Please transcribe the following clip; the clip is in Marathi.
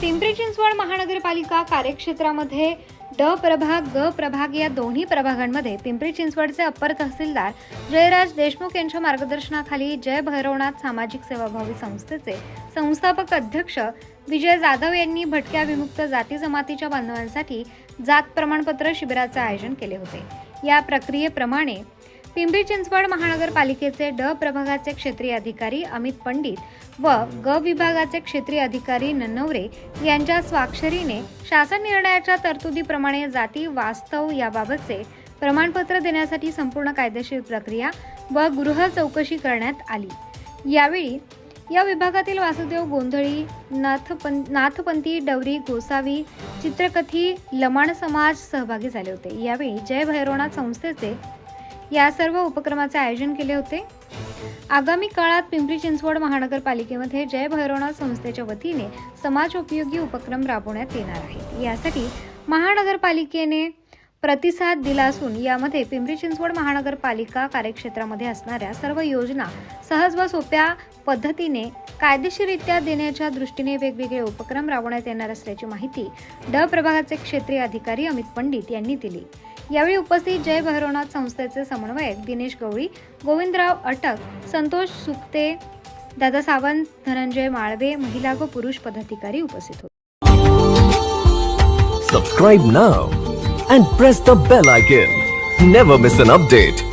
पिंपरी चिंचवड महानगरपालिका कार्यक्षेत्रामध्ये ड प्रभाग ग प्रभाग या दोन्ही प्रभागांमध्ये पिंपरी चिंचवडचे अप्पर तहसीलदार जयराज देशमुख यांच्या मार्गदर्शनाखाली जय भैरवनाथ सामाजिक सेवाभावी संस्थेचे संस्थापक अध्यक्ष विजय जाधव यांनी भटक्या विमुक्त जाती जमातीच्या बांधवांसाठी जात प्रमाणपत्र शिबिराचे आयोजन केले होते. या प्रक्रियेप्रमाणे पिंपरी चिंचवड महानगरपालिकेचे ड प्रभागाचे क्षेत्रीय अधिकारी अमित पंडित व ग विभागाचे क्षेत्रीय अधिकारी नन्नवरे यांच्या स्वाक्षरीने शासन निर्णयाच्या तरतुदीप्रमाणे जाती वास्तव याबाबतचे प्रमाणपत्र देण्यासाठी संपूर्ण कायदेशीर प्रक्रिया व गृह चौकशी करण्यात आली. यावेळी या विभागातील वासुदेव गोंधळी नाथपं नाथपंथी डवरी गोसावी चित्रकथी लमाण समाज सहभागी झाले होते. यावेळी जय भैरवनाथ संस्थेचे या सर्व उपक्रमाचे आयोजन केले होते. आगामी काळात पिंपरी चिंचवड महानगरपालिकेमध्ये जय भैरवनाथ संस्थेच्या वतीने समाज उपयोगी उपक्रम राबवण्यात येणार आहेत. यासाठी महानगरपालिकेने प्रतिसाद दिला असून यामध्ये पिंपरी चिंचवड महानगरपालिका कार्यक्षेत्रामध्ये असणाऱ्या सर्व योजना सहज व सोप्या पद्धतीने कायदेशीररित्या देण्याच्या दृष्टीने वेगवेगळे उपक्रम राबवण्यात येणार असल्याची माहिती ड प्रभागाचे क्षेत्रीय अधिकारी अमित पंडित यांनी दिली. यावेळी उपस्थित जय भैरवनाथ संस्थेचे समन्वयक दिनेश गवळी गोविंदराव अटक संतोष सुक्ते दादा सावंत धनंजय माळवे महिला व पुरुष पदाधिकारी उपस्थित होते. Subscribe now and press the bell icon never miss an update